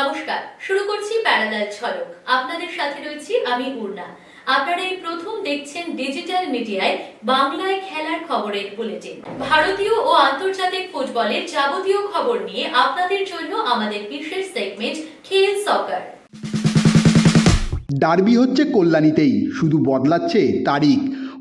নমস্কার, শুরু করছি প্যারালাল ঝলক আপনাদের সাথে রয়েছি আমি পূর্ণা আপনারা এই প্রথম দেখছেন ডিজিটাল মিডিয়ায় বাংলায় খেলার খবরের বুলেটিন। ভারতীয় ও আন্তর্জাতিক ফুটবলের যাবতীয় খবর নিয়ে আপনাদের জন্য আমাদের বিশেষ সেগমেন্ট খেল সকার ডার্বি হচ্ছে কল্যাণীতেই, শুধু বদলাচ্ছে তারিখ।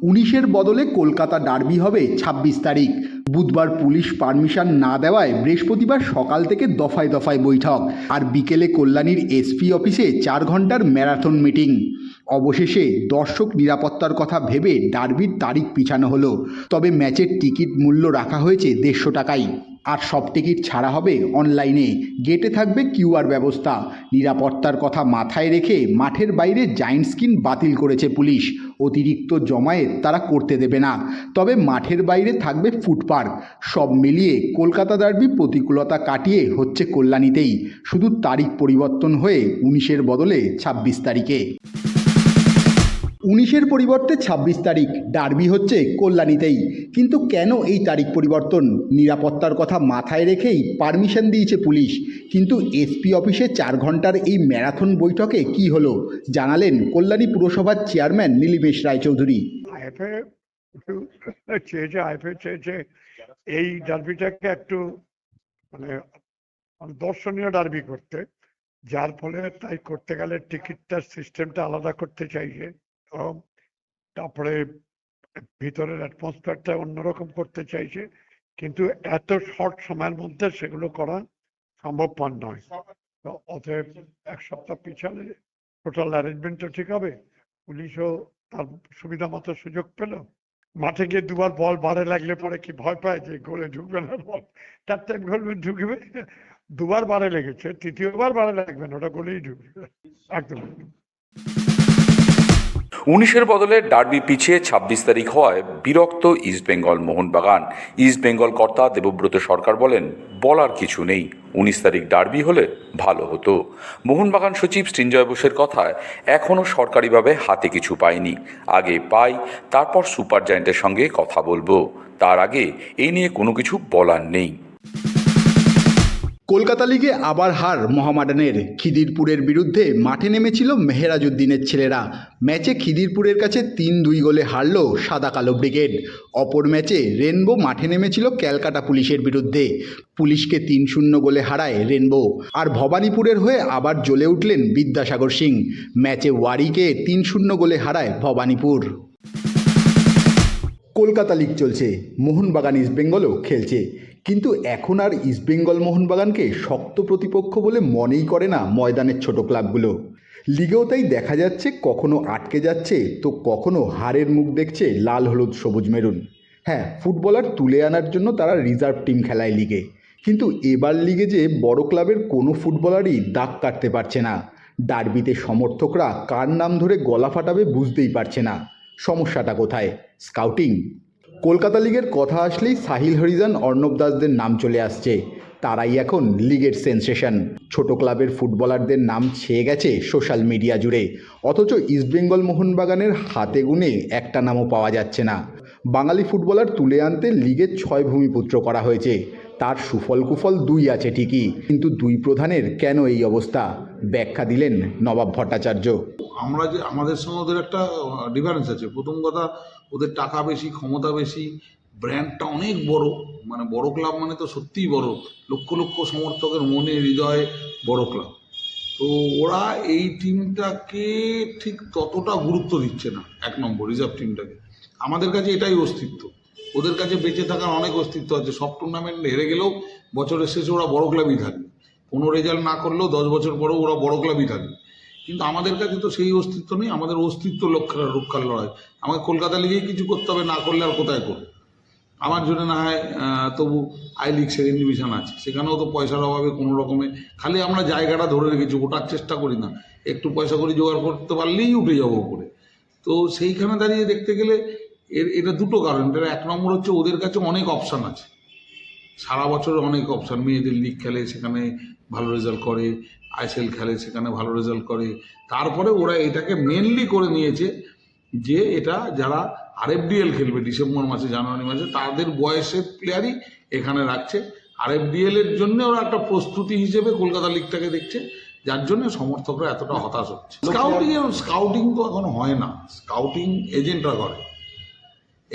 উনিশের বদলে কলকাতা ডার্বি হবে ছাব্বিশ তারিখ। বুধবার পুলিশ পারমিশন না দেওয়ায় বৃহস্পতিবার সকাল থেকে দফায় দফায় বৈঠক আর বিকেলে কল্যাণীর এসপি অফিসে চার ঘণ্টার ম্যারাথন মিটিং। অবশেষে দর্শক নিরাপত্তার কথা ভেবে ডার্বির তারিখ পিছানো হলো, তবে ম্যাচের টিকিট মূল্য রাখা হয়েছে দেড়শো টাকাই আর সব টিকিট ছাড়া হবে অনলাইনে। গেটে থাকবে কিউআর ব্যবস্থা। নিরাপত্তার কথা মাথায় রেখে মাঠের বাইরে জায়েন্ট স্ক্রিন বাতিল করেছে পুলিশ। অতিরিক্ত জমায়েত তারা করতে দেবে না। তবে মাঠের বাইরে থাকবে ফুড পার্ক সব মিলিয়ে কলকাতা ডার্বি প্রতিকূলতা কাটিয়ে হচ্ছে কল্যাণীতেই। শুধু তারিখ পরিবর্তন হয়ে উনিশের বদলে ছাব্বিশ তারিখে। উনিশের পরিবর্তে ছাব্বিশ তারিখ, ডার্বি হচ্ছে কল্যাণীতেই। কিন্তু কেন এই তারিখ পরিবর্তন? নিরাপত্তার কথা মাথায় রেখেই পারমিশন দিয়েছে পুলিশ। কিন্তু এসপি অফিসে চার ঘণ্টার এই ম্যারাথন বৈঠকে কি হলো? জানালেন কল্যাণী পুরসভার চেয়ারম্যান নীলিমেশ রায়চৌধুরী। একটু চেয়েছে এই ডার্বিটাকে একটু মানে দর্শনীয় ডার্বি করতে। যার ফলে তাই করতে গেলে টিকিটটার সিস্টেমটা আলাদা করতে চাইছে। এবং তারপরে ভিতরের অ্যাটমসফিয়ারটা অন্যরকম করতে চাইছে। কিন্তু এত শর্ট সময়ের মধ্যে সেগুলো করা সম্ভবপর নয়। অতএব এক সপ্তাহ পিছনে টোটাল অ্যারেঞ্জমেন্টও ঠিক হবে। পুলিশও তার সুবিধা মতো সুযোগ পেল। মাঠে গিয়ে দুবার বল বারে লাগলে পরে কি ভয় পায় যে গোলে ঢুকবে না বল? চার টাইম গোলে ঢুকবে। দুবার বারে লেগেছে, তৃতীয়বার বারে লাগবে না, ওটা গোলেই ঢুকবে। একদম। উনিশের বদলে ডার্বি পিছিয়ে ছাব্বিশ তারিখ হওয়ায় বিরক্ত ইস্টবেঙ্গল মোহনবাগান। ইস্টবেঙ্গল কর্তা দেবব্রত সরকার বলেন, বলার কিছু নেই। উনিশ তারিখ ডার্বি হলে ভালো হতো। মোহনবাগান সচিব সৃঞ্জয় বোসের কথায় এখনও সরকারিভাবে হাতে কিছু পাইনি। আগে পাই, তারপর সুপার জায়েন্টের সঙ্গে কথা বলব। তার আগে এই নিয়ে কোনো কিছু বলার নেই। কলকাতা লিগে আবার হার মোহামেডানের খিদিরপুরের বিরুদ্ধে মাঠে নেমেছিল মেহেরাজউদ্দিনের ছেলেরা। ম্যাচে খিদিরপুরের কাছে তিন দুই গোলে হারল সাদা কালো ব্রিগেড। অপর ম্যাচে রেনবো মাঠে নেমেছিল ক্যালকাটা পুলিশের বিরুদ্ধে। পুলিশকে তিন শূন্য গোলে হারায় রেনবো। আর ভবানীপুরের হয়ে আবার জ্বলে উঠলেন বিদ্যাসাগর সিং। ম্যাচে ওয়ারিকে তিন শূন্য গোলে হারায় ভবানীপুর। কলকাতা লিগ চলছে। মোহনবাগান ইস্টবেঙ্গলও খেলছে। কিন্তু এখন আর ইস্টবেঙ্গল মোহনবাগানকে শক্ত প্রতিপক্ষ বলে মনেই করে না ময়দানের ছোট ক্লাবগুলো লিগেও তাই দেখা যাচ্ছে, কখনো আটকে যাচ্ছে, তো কখনো হারের মুখ দেখছে লাল, হলুদ, সবুজ, মেরুন। হ্যাঁ ফুটবলার তুলে আনার জন্য তারা রিজার্ভ টিম খেলায় লিগে কিন্তু এবার লিগে যে বড় ক্লাবের কোনো ফুটবলারই দাগ কাটতে পারছে না। ডার্বিতে সমর্থকরা কার নাম ধরে গলা ফাটাবে বুঝতেই পারছে না। সমস্যাটা কোথায়? স্কাউটিং কলকাতা লিগের কথা আসলেই সাহিল হরিজন অর্ণব দাসদের নাম চলে আসছে। তারাই এখন লিগের সেন্সেশন। ছোট ক্লাবের ফুটবলারদের নাম ছেয়ে গেছে সোশ্যাল মিডিয়া জুড়ে। অথচ ইস্টবেঙ্গল মোহনবাগানের হাতে গুনে একটা নামও পাওয়া যাচ্ছে না। বাঙালি ফুটবলার তুলে আনতে লিগের ছয় ভূমিপুত্র করা হয়েছে। তার সুফল কুফল দুই আছে ঠিকই, কিন্তু দুই প্রধানের কেন এই অবস্থা? ব্যাখ্যা দিলেন নবাব ভট্টাচার্য? আমরা যে, আমাদের সঙ্গে ওদের একটা ডিফারেন্স আছে। প্রথম কথা, ওদের টাকা বেশি, ক্ষমতা বেশি ব্র্যান্ডটা অনেক বড়। মানে বড় ক্লাব মানে তো সত্যিই বড়। লক্ষ লক্ষ সমর্থকের মনে, হৃদয়ে বড় ক্লাব তো ওরা এই টিমটাকে ঠিক ততটা গুরুত্ব দিচ্ছে না, এক নম্বর রিজার্ভ টিমটাকে আমাদের কাছে এটাই অস্তিত্ব। ওদের কাছে বেঁচে থাকার অনেক অস্তিত্ব আছে। সব টুর্নামেন্ট হেরে গেলেও বছরের শেষে ওরা বড় ক্লাবই থাকবে। কোনো রেজাল্ট না করলেও দশ বছর পরেও ওরা বড় ক্লাবই থাকবে। কিন্তু আমাদের কাছে তো সেই অস্তিত্ব নেই, আমাদের অস্তিত্ব লক্ষ্য রক্ষার লড়াই। আমাকে কলকাতা লিগেই কিছু করতে হবে, না করলে আর কোথায় করবে? আমার জন্য না হয় তবু আই লিগ সেকেন্ড ডিভিশন আছে। সেখানেও তো পয়সার অভাবে কোনো রকমে, খালি আমরা জায়গাটা ধরে রেখেছি ওঠার চেষ্টা করি না। একটু পয়সা করে, জোগাড় করতে পারলেই উঠে যাব উপরে। তো সেইখানে দাঁড়িয়ে দেখতে গেলে, এর, এটা দুটো কারণ। এটা এক নম্বর হচ্ছে ওদের কাছে অনেক অপশান আছে। সারা বছর অনেক অপশান মেয়েদের লিগ খেলে সেখানে ভালো রেজাল্ট করে আইএসএল খেলে সেখানে ভালো রেজাল্ট করে। তারপরে ওরা এটাকে মেনলি করে নিয়েছে যে এটা যারা আর আরএফডিএল খেলবে ডিসেম্বর মাসে জানুয়ারি মাসে তাদের বয়সের প্লেয়ারই এখানে রাখছে। আরএফডিএল এর জন্য ওরা একটা প্রস্তুতি হিসেবে কলকাতা লিগটাকে দেখছে যার জন্য সমর্থকরা এতটা হতাশ হচ্ছে। স্কাউটিং স্কাউটিং তো এখন হয় না। স্কাউটিং এজেন্টরা করে।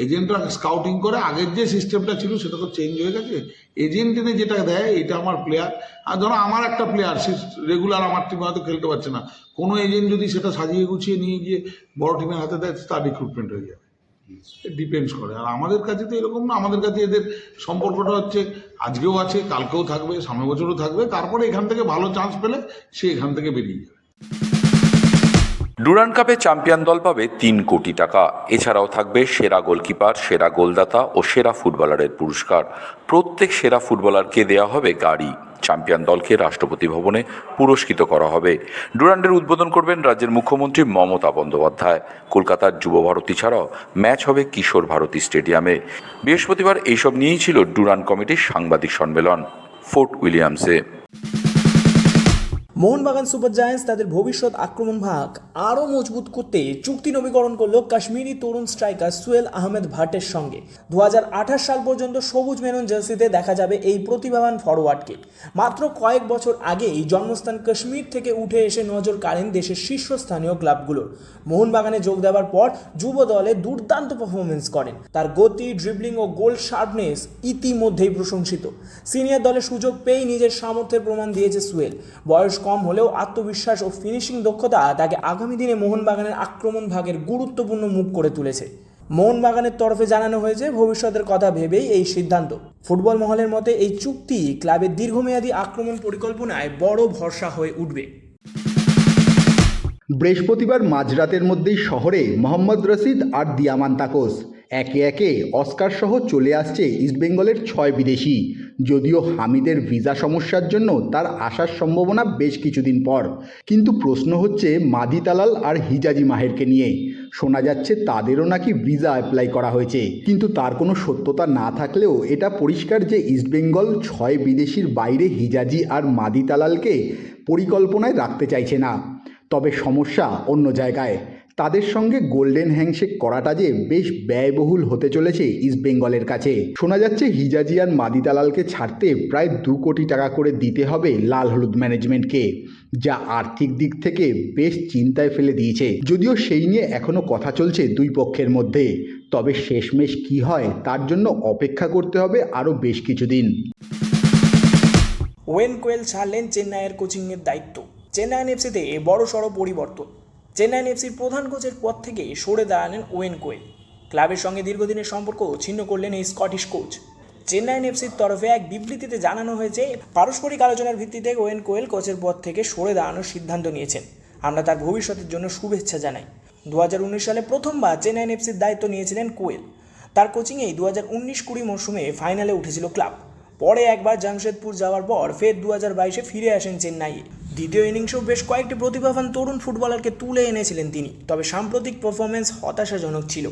এজেন্টরা স্কাউটিং করে, আগের যে সিস্টেমটা ছিল সেটা তো চেঞ্জ হয়ে গেছে। এজেন্ট এনে যেটা দেয়, এটা আমার প্লেয়ার আর ধরো আমার একটা প্লেয়ার সে রেগুলার আমার টিমে হয়তো খেলতে পারছে না। কোনো এজেন্ট যদি সেটা সাজিয়ে গুছিয়ে নিয়ে গিয়ে বড় টিমের হাতে দেয়, তার রিক্রুটমেন্ট হয়ে যাবে। ডিপেন্ডস করে। আর আমাদের কাছে তো এরকম না। আমাদের কাছে এদের সম্পর্কটা হচ্ছে, আজকেও আছে, কালকেও থাকবে সামনে বছরও থাকবে। তারপরে এখান থেকে ভালো চান্স পেলে সে এখান থেকে বেরিয়ে যাবে। ডুরান কাপে চ্যাম্পিয়ন দল পাবে তিন কোটি টাকা। এছাড়াও থাকবে সেরা গোলকিপার, সেরা গোলদাতা ও সেরা ফুটবলারের পুরস্কার। প্রত্যেক সেরা ফুটবলারকে দেওয়া হবে গাড়ি। চ্যাম্পিয়ন দলকে রাষ্ট্রপতি ভবনে পুরস্কৃত করা হবে। ডুরান্ডের উদ্বোধন করবেন রাজ্যের মুখ্যমন্ত্রী মমতা বন্দ্যোপাধ্যায়। কলকাতার যুব ভারতী ছাড়াও ম্যাচ হবে কিশোর ভারতী স্টেডিয়ামে। বৃহস্পতিবার এইসব নিয়েই ছিল ডুরান কমিটির সাংবাদিক সম্মেলন। ফোর্ট উইলিয়ামসে। মোহনবাগান সুপার জায়ান্টস তাদের ভবিষ্যৎ আক্রমণ ভাগ আরও মজবুত করতে চুক্তি নবীকরণ করল কাশ্মীরি তরুণ স্ট্রাইকার সুয়েল আহমেদ ভাটের সঙ্গে। দু সাল পর্যন্ত সবুজ মেরুন জার্সিতে দেখা যাবে এই প্রতিভাবান ফরওয়ার্ডকে মাত্র কয়েক বছর আগেই জন্মস্থান কাশ্মীর থেকে উঠে এসে নজর কাড়েন দেশের শীর্ষস্থানীয় ক্লাবগুলোর মোহনবাগানে যোগ দেওয়ার পর যুব দলে দুর্দান্ত পারফরমেন্স করেন। তার গতি ড্রিবলিং ও গোল শার্পনেস ইতিমধ্যেই প্রশংসিত। সিনিয়র দলে সুযোগ পেয়েই নিজের সামর্থ্যের প্রমাণ দিয়েছে সুয়েল। বয়স কম হলেও আত্মবিশ্বাস ও ফিনিশিং দক্ষতা তাকে আগামী দিনে মোহনবাগানের আক্রমণ ভাগের গুরুত্বপূর্ণ মুখ করে তুলেছে। মোহনবাগানের তরফে জানানো হয়েছে, ভবিষ্যতের কথা ভেবেই এই সিদ্ধান্ত। ফুটবল মহলের মতে এই চুক্তি ক্লাবের দীর্ঘমেয়াদী আক্রমণ পরিকল্পনায় বড় ভরসা হয়ে উঠবে। বৃহস্পতিবার মাঝরাতের মধ্যেই শহরে মোহাম্মদ রশিদ আর দিয়ামান তাকোস একে একে অস্কার সহ চলে আসছে ইস্টবেঙ্গলের ছয় বিদেশি। যদিও হামিদের ভিসা সমস্যার জন্য তার আসার সম্ভাবনা বেশ কিছুদিন পর। কিন্তু প্রশ্ন হচ্ছে মাদি তালাল আর হিজাজি মাহেরকে নিয়ে। শোনা যাচ্ছে তাদেরও নাকি ভিসা অ্যাপ্লাই করা হয়েছে। কিন্তু তার কোনো সত্যতা না থাকলেও এটা পরিষ্কার যে ইস্টবেঙ্গল ছয় বিদেশির বাইরে হিজাজি আর মাদি তালালকে পরিকল্পনায় রাখতে চাইছে না। তবে সমস্যা অন্য জায়গায়। তাদের সঙ্গে গোল্ডেন হ্যান্ডশেক করাটা যে বেশ ব্যয়বহুল হতে চলেছে ইস্টবেঙ্গলের কাছে। শোনা যাচ্ছে হিজাজিয়ান মাদিতালালকে ছাড়তে প্রায় দু কোটি টাকা করে দিতে হবে লাল হলুদ ম্যানেজমেন্টকে, যা আর্থিক দিক থেকে বেশ চিন্তায় ফেলে দিয়েছে। যদিও সেই নিয়ে এখনও কথা চলছে দুই পক্ষের মধ্যে, তবে শেষমেশ কি হয় তার জন্য অপেক্ষা করতে হবে আরও বেশ কিছুদিন। ওয়েন কোয়েল ছাড়লেন চেন্নাইয়ের কোচিংয়ের দায়িত্ব। চেন্নাইন এফসিতে বড় সড়ো পরিবর্তন। চেন্নাইন এফসির প্রধান কোচের পদ থেকে সরে দাঁড়ালেন ওয়েন কোয়েল। ক্লাবের সঙ্গে দীর্ঘদিনের সম্পর্ক ছিন্ন করলেন এই স্কটিশ কোচ। চেন্নাইন এফসির তরফে এক বিবৃতিতে জানানো হয়েছে, পারস্পরিক আলোচনার ভিত্তিতে ওয়েন কোয়েল কোচের পদ থেকে সরে দাঁড়ানোর সিদ্ধান্ত নিয়েছেন। আমরা তার ভবিষ্যতের জন্য শুভেচ্ছা জানাই। দু হাজার উনিশ সালে প্রথমবার চেন্নাইন এফসির দায়িত্ব নিয়েছিলেন কোয়েল। তার কোচিংয়েই দু হাজার উনিশ কুড়ি মরশুমে ফাইনালে উঠেছিল ক্লাব। পরে একবার জামশেদপুর যাওয়ার পর ফের দু হাজার বাইশে ফিরে আসেন চেন্নাইয়ে। দ্বিতীয় ইনিংসেও বেশ কয়েকটি প্রতিভাবান তরুণ ফুটবলারকে তুলে এনেছিলেন তিনি, তবে সাম্প্রতিক পারফরমেন্স হতাশাজনক ছিল।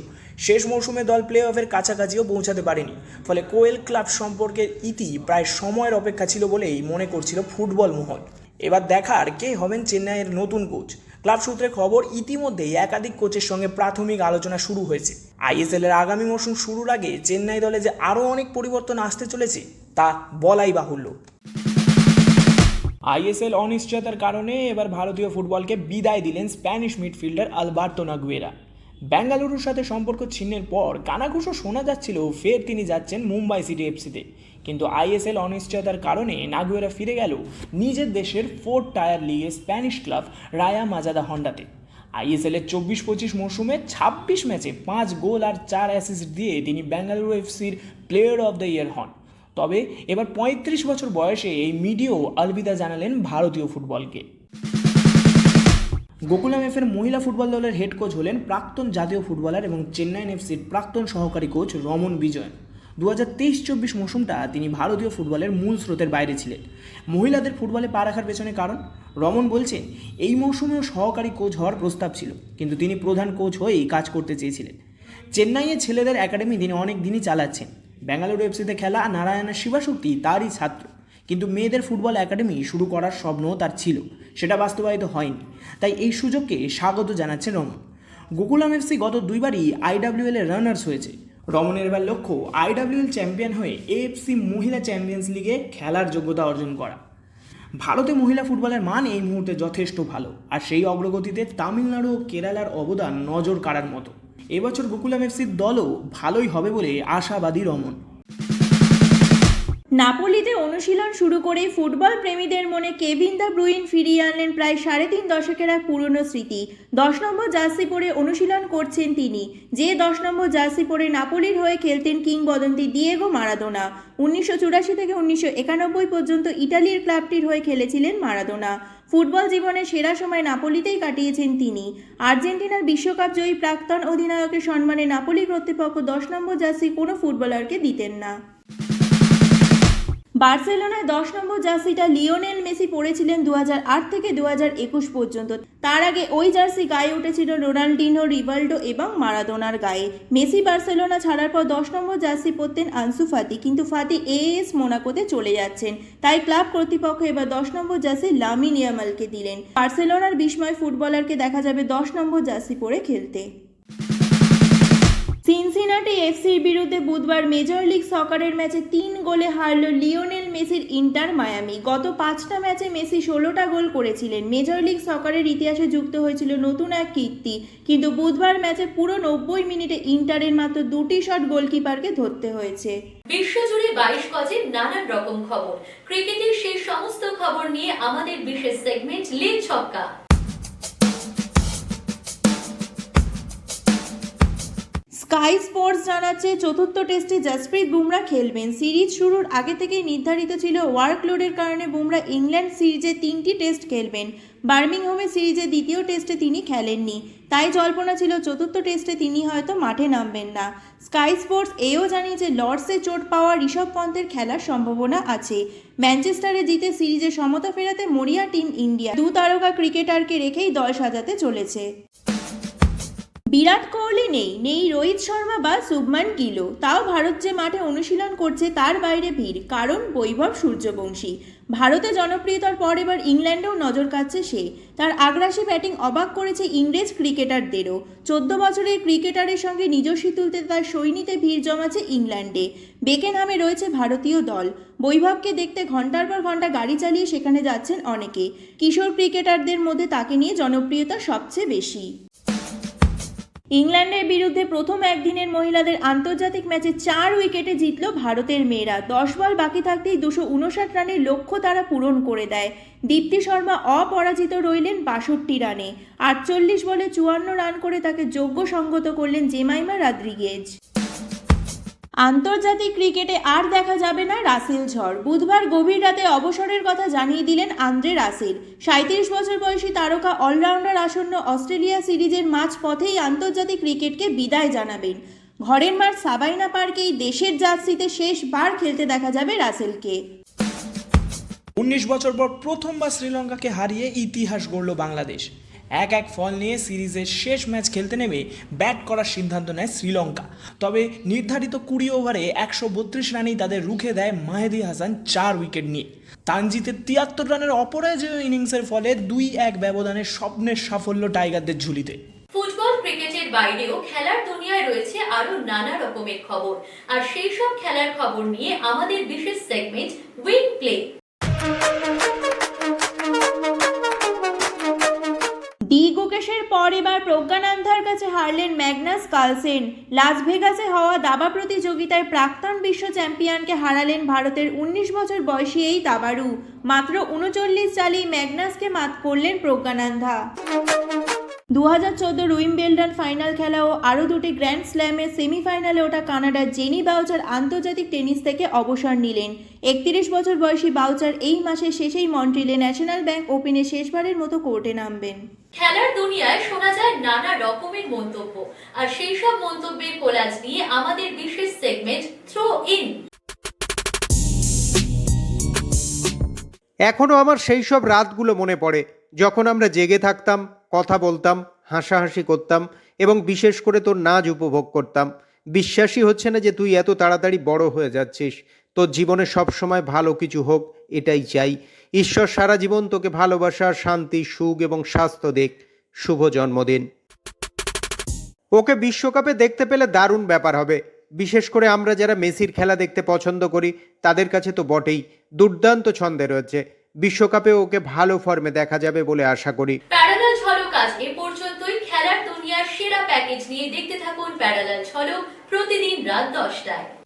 শেষ মৌসুমে দল প্লে অফের কাছাকাছিও পৌঁছাতে পারেনি, ফলে কোয়েল ক্লাব সম্পর্কের ইতি প্রায় সময়ের অপেক্ষা ছিল বলেই মনে করছিল ফুটবল মহল। এবার দেখার কে হবেন চেন্নাইয়ের নতুন কোচ ক্লাব সূত্রে খবর, ইতিমধ্যেই একাধিক কোচের সঙ্গে প্রাথমিক আলোচনা শুরু হয়েছে। আইএসএল এর আগামী মৌসুম শুরুর আগে চেন্নাই দলে যে আরও অনেক পরিবর্তন আসতে চলেছে তা বলাই বাহুল্য। আইএসএল অনিশ্চয়তার কারণে এবার ভারতীয় ফুটবলকে বিদায় দিলেন স্প্যানিশ মিডফিল্ডার আলবার্তো নাগুয়েরা। বেঙ্গালুরুর সাথে সম্পর্ক ছিন্নের পর কানাঘুষো শোনা যাচ্ছিল ফের তিনি যাচ্ছেন মুম্বাই সিটি এফসিতে। কিন্তু আইএসএল অনিশ্চয়তার কারণে নাগুয়েরা ফিরে গেল নিজের দেশের ফোর্থ টায়ার লিগে স্প্যানিশ ক্লাব রায়া মাজাদা হন্ডাতে। আইএসএল এর চব্বিশ পঁচিশ মরশুমে ছাব্বিশ ম্যাচে পাঁচ গোল আর চার অ্যাসিস্ট দিয়ে তিনি বেঙ্গালুরু এফসির প্লেয়ার অফ দ্য ইয়ার হন। তবে এবার পঁয়ত্রিশ বছর বয়সে এই মিডিও আলবিদা জানালেন ভারতীয় ফুটবলকে। গোকুলাম এফের মহিলা ফুটবল দলের হেড কোচ হলেন প্রাক্তন জাতীয় ফুটবলার এবং চেন্নাইন এফসির প্রাক্তন সহকারী কোচ রমন বিজয়ন। দু হাজার তেইশ চব্বিশ মৌসুমটা তিনি ভারতীয় ফুটবলের মূল স্রোতের বাইরে ছিলেন। মহিলাদের ফুটবলে পা রাখার পেছনে কারণ? রমন বলছেন এই মৌসুমেও সহকারী কোচ হওয়ার প্রস্তাব ছিল, কিন্তু তিনি প্রধান কোচ হয়েই কাজ করতে চেয়েছিলেন। চেন্নাইয়ে ছেলেদের একাডেমি তিনি অনেক দিনই চালাচ্ছেন। বেঙ্গালুরু এফসিতে খেলা নারায়ণা শিবাশক্তি তারই ছাত্র। কিন্তু মেয়েদের ফুটবল একাডেমি শুরু করার স্বপ্ন তার ছিল। সেটা বাস্তবায়িত হয়নি। তাই এই সুযোগকে স্বাগত জানাচ্ছে রমন। গোকুলাম এফসি গত দুইবারই আইডাব্লিউএল এর রানার্স হয়েছে। রমনের এবার লক্ষ্য আইডাব্লিউএল চ্যাম্পিয়ন হয়ে এএফসি মহিলা চ্যাম্পিয়ন্স লিগে খেলার যোগ্যতা অর্জন করা। ভারতে মহিলা ফুটবলের মান এই মুহূর্তে যথেষ্ট ভালো। আর সেই অগ্রগতিতে তামিলনাড়ু ও কেরালার অবদান নজর কাড়ার মতো। এবছর গোকুলাম এফসির দলও ভালোই হবে বলে আশাবাদী রমন। নাপোলিতে অনুশীলন শুরু করেই ফুটবল প্রেমীদের মনে কেভিন দ্য ব্রুইন ফিরিয়ে আনলেন প্রায় সাড়ে তিন দশকের এক পুরনো স্মৃতি। দশ নম্বর জার্সি পরে অনুশীলন করছেন তিনি, যে দশ নম্বর জার্সি পরে নাপোলির হয়ে খেলতেন কিংবদন্তি দিয়েগো মারাদোনা। উনিশশো চুরাশি থেকে উনিশশো একানব্বই পর্যন্ত ইটালির ক্লাবটির হয়ে খেলেছিলেন মারাদোনা। ফুটবল জীবনের সেরা সময় নাপোলিতেই কাটিয়েছেন তিনি। আর্জেন্টিনার বিশ্বকাপ জয়ী প্রাক্তন অধিনায়কের সম্মানে নাপোলি কর্তৃপক্ষ দশ নম্বর জার্সি কোনো ফুটবলারকে দিতেন না। বার্সেলোনায় দশ নম্বর জার্সিটা লিওনেল মেসি পরেছিলেন দু হাজার আট থেকে দু হাজার একুশ পর্যন্ত। তার আগে ওই জার্সি গায়ে উঠেছিল রোনাল্ডিনো রিভাল্ডো এবং মারাদোনার গায়ে। মেসি বার্সেলোনা ছাড়ার পর দশ নম্বর জার্সি পরতেন আনসু ফাতি, কিন্তু ফাতি এএস মোনাকোতে চলে যাচ্ছেন। তাই ক্লাব কর্তৃপক্ষ এবার দশ নম্বর জার্সি লামিন ইয়ামালকে দিলেন। বার্সেলোনার বিস্ময় ফুটবলারকে দেখা যাবে দশ নম্বর জার্সি পরে খেলতে। সিনসিনাটি এফসির বিরুদ্ধে বুধবার মেজর লিগ সকারের ম্যাচে তিন গোলে হারল লিওনেল মেসির ইন্টার মায়ামি। গত পাঁচটা ম্যাচে মেসি ষোলোটা গোল করেছিলেন। মেজর লিগ সকারের ইতিহাসে যুক্ত হয়েছিল নতুন এক কীর্তি। কিন্তু বুধবার ম্যাচে পুরো নব্বই মিনিটে ইন্টারের মাত্র দুটি শট গোলকিপারকে ধরতে হয়েছে। বিশ্বজুড়ে বাইশ গজের নানান রকম খবর। ক্রিকেটের সেই সমস্ত খবর নিয়ে আমাদের বিশেষ সেগমেন্ট লিগ ছক্কা। স্কাই স্পোর্টস জানাচ্ছে, চতুর্থ টেস্টে জসপ্রীত বুমরা খেলবেন। সিরিজ শুরুর আগে থেকেই নির্ধারিত ছিল ওয়ার্কলোডের কারণে বুমরা ইংল্যান্ড সিরিজে তিনটি টেস্ট খেলবেন। বার্মিংহামে সিরিজে দ্বিতীয় টেস্টে তিনি খেলেননি। তাই জল্পনা ছিল চতুর্থ টেস্টে তিনি হয়তো মাঠে নামবেন না। স্কাই স্পোর্টস এও জানিয়েছে, লর্ডসে চোট পাওয়া ঋষভ পন্থের খেলার সম্ভাবনা আছে। ম্যানচেস্টারে জিতে সিরিজে সমতা ফেরাতে মরিয়া টিম ইন্ডিয়া। দু তারকা ক্রিকেটারকে রেখেই দল সাজাতে চলেছে। বিরাট কোহলি নেই নেই রোহিত শর্মা বা শুভমান গিলও। তাও ভারত যে মাঠে অনুশীলন করছে, তার বাইরে ভিড়। কারণ বৈভব সূর্যবংশী। ভারতে জনপ্রিয়তার পর এবার ইংল্যান্ডেও নজর কাটছে সে। তার আগ্রাসী ব্যাটিং অবাক করেছে ইংরেজ ক্রিকেটারদেরও। চোদ্দ বছরের ক্রিকেটারের সঙ্গে নিজস্বী তুলতে তার সৈনিতে ভিড় জমাছে ইংল্যান্ডে। বেকেনহামে রয়েছে ভারতীয় দল। বৈভবকে দেখতে ঘণ্টার পর ঘণ্টা গাড়ি চালিয়ে সেখানে যাচ্ছেন অনেকে। কিশোর ক্রিকেটারদের মধ্যে তাকে নিয়ে জনপ্রিয়তা সবচেয়ে বেশি। ইংল্যান্ডের বিরুদ্ধে প্রথম একদিনের মহিলাদের আন্তর্জাতিক ম্যাচে চার উইকেটে জিতল ভারতের মেয়েরা। দশ বল বাকি থাকতেই দুশো উনষাট রানের লক্ষ্য তারা পূরণ করে দেয়। দীপ্তি শর্মা অপরাজিত রইলেন বাষট্টি রানে। আটচল্লিশ বলে চুয়ান্ন রান করে তাকে যোগ্য সঙ্গত করলেন জেমাইমা রাদ্রিগেজ। আন্তর্জাতিক ক্রিকেটে আর দেখা যাবে না রাসেল ঝড়। বুধবার গভীর রাতে অবসরের কথা জানিয়ে দিলেন আন্দ্রে রাসেল। সাঁত্রিশ বছর বয়সী তারকা, অলরাউন্ডার আসন্ন অস্ট্রেলিয়া সিরিজের মাঝ পথেই আন্তর্জাতিক ক্রিকেটকে বিদায় জানাবেন। ঘরের মাঠ সাবাইনা পার্কেই দেশের জার্সিতে শেষবার খেলতে দেখা যাবে রাসেলকে। উনিশ বছর পর প্রথমবার শ্রীলঙ্কাকে হারিয়ে ইতিহাস গড়ল বাংলাদেশ। এক এক ফল নিয়ে সিরিজের শেষ ম্যাচ খেলতে নেমে ব্যাট করার সিদ্ধান্ত নেয় শ্রীলঙ্কা। তবে নির্ধারিত কুড়ি ওভারে একশো বত্রিশ রানেই তাদের রুখে দেয় মাহেদি হাসান চার উইকেট নিয়ে। তানজিতের তিয়াত্তর রানের অপরাজয় ইনিংসের ফলে দুই এক ব্যবধানে স্বপ্নের সাফল্য টাইগারদের ঝুলিতে। ফুটবল, ক্রিকেটের বাইরেও খেলার দুনিয়ায় রয়েছে আরও নানা রকমের খবর। আর সেই সব খেলার খবর নিয়ে আমাদের বিশেষ সেগমেন্ট উইন প্লে গুকেশের পর এবার প্রজ্ঞানন্দার কাছে হারলেন ম্যাগনাস কালসেন। লাস ভেগাসে হওয়া দাবা প্রতিযোগিতায় প্রাক্তন বিশ্ব চ্যাম্পিয়নকে হারালেন ভারতের উনিশ বছর বয়সী এই দাবাড়ু। মাত্র উনচল্লিশ চালেই ম্যাগনাসকে মাত করলেন প্রজ্ঞানন্দা। দু হাজার চোদ্দোর উইম্বেলডন ফাইনাল খেলা ও আরও দুটি গ্র্যান্ড স্ল্যামের সেমিফাইনালে ওঠা কানাডার জেনি বাউচার আন্তর্জাতিক টেনিস থেকে অবসর নিলেন। একত্রিশ বছর বয়সী বাউচার এই মাসের শেষেই মন্ট্রিলে ন্যাশনাল ব্যাংক ওপেনে শেষবারের মতো কোর্টে নামবেন। খেলার দুনিয়ায় শোনা যায় নানা রকমের মন্তব্য। আর সেই সব মন্তব্যের কোলাজ নিয়ে আমাদের বিশেষ সেগমেন্ট থ্রো ইন এখনও আমার সেই সব রাতগুলো মনে পড়ে, যখন আমরা জেগে থাকতাম, কথা বলতাম, হাসাহাসি করতাম এবং বিশেষ করে তোর নাচ উপভোগ করতাম। বিশ্বাসই হচ্ছে না যে তুই এত তাড়াতাড়ি বড় হয়ে যাচ্ছিস। তোর জীবনে সব সময় ভালো কিছু হোক, এটাই চাই। ঈশ্বর সারা জীবন তোকে ভালোবাসা, শান্তি, সুখ এবং স্বাস্থ্য দেখ শুভ জন্মদিন। ওকে বিশ্বকাপে দেখতে পেলে দারুণ ব্যাপার হবে। বিশেষ করে আমরা যারা মেসির খেলা দেখতে পছন্দ করি, তাদের কাছে তো বটেই। দুর্দান্ত ছন্দে রয়েছে। বিশ্বকাপে ওকে ভালো ফর্মে দেখা যাবে বলে আশা করি। প্যারালাল ঝলক আজ এ পর্যন্তই। খেলার দুনিয়ার সেরা প্যাকেজ নিয়ে দেখতে থাকুন প্যারালাল ঝলক প্রতিদিন রাত দশটায়।